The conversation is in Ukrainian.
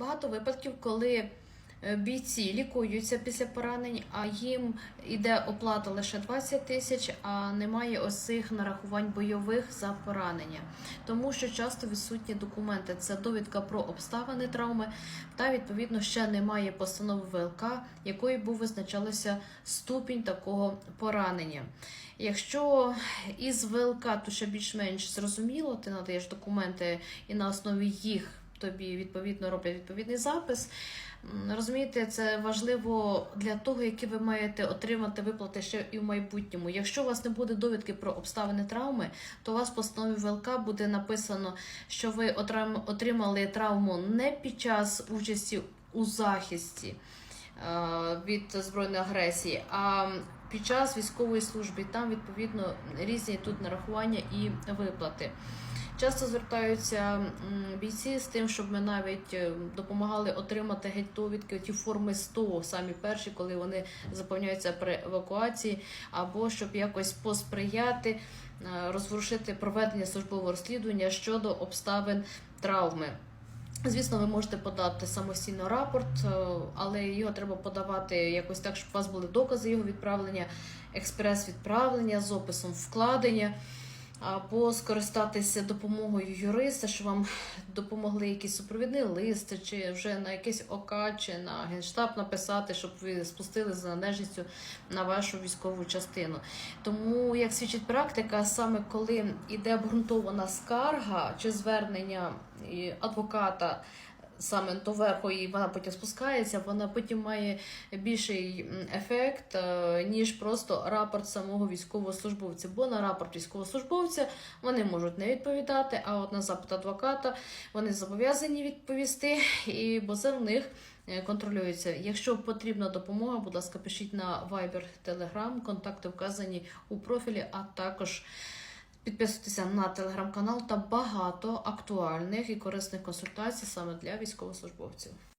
Багато випадків, коли е, бійці лікуються після поранень, а їм іде оплата лише 20 тисяч, а немає ось цих нарахувань бойових за поранення. Тому що часто відсутні документи це довідка про обставини травми, та відповідно ще немає постанови ВЛК, якою був визначалося ступінь такого поранення. Якщо із ВЛК, то ще більш-менш зрозуміло, ти надаєш документи і на основі їх тобі відповідно роблять відповідний запис. Розумієте, це важливо для того, які ви маєте отримати виплати ще і в майбутньому. Якщо у вас не буде довідки про обставини травми, то у вас в постанові ВЛК буде написано, що ви отримали травму не під час участі у захисті е, від збройної агресії, а під час військової служби. Там відповідно різні тут нарахування і виплати. Часто звертаються бійці з тим, щоб ми навіть е, допомагали отримати геть довідки, ті форми 100, самі перші, коли вони заповняються при евакуації, або щоб якось посприяти, е, розворушити проведення службового розслідування щодо обставин травми. Звісно, ви можете подати самостійно рапорт, е, але його треба подавати якось так, щоб у вас були докази його відправлення, експрес-відправлення з описом вкладення, або скористатися допомогою юриста, що вам допомогли якісь супровідний лист, чи вже на якесь ОК, чи на генштаб написати, щоб ви спустили за належністю на вашу військову частину. Тому, як свідчить практика, саме коли йде обґрунтована скарга чи звернення адвоката саме до верху, і вона потім спускається, вона потім має більший ефект, е, ніж просто рапорт самого військовослужбовця. Бо на рапорт військовослужбовця вони можуть не відповідати, а от на запит адвоката вони зобов'язані відповісти, і бо це в них е, контролюється. Якщо потрібна допомога, будь ласка, пишіть на Viber, Telegram, контакти вказані у профілі, а також підписуйтеся на телеграм-канал та багато актуальних і корисних консультацій саме для військовослужбовців.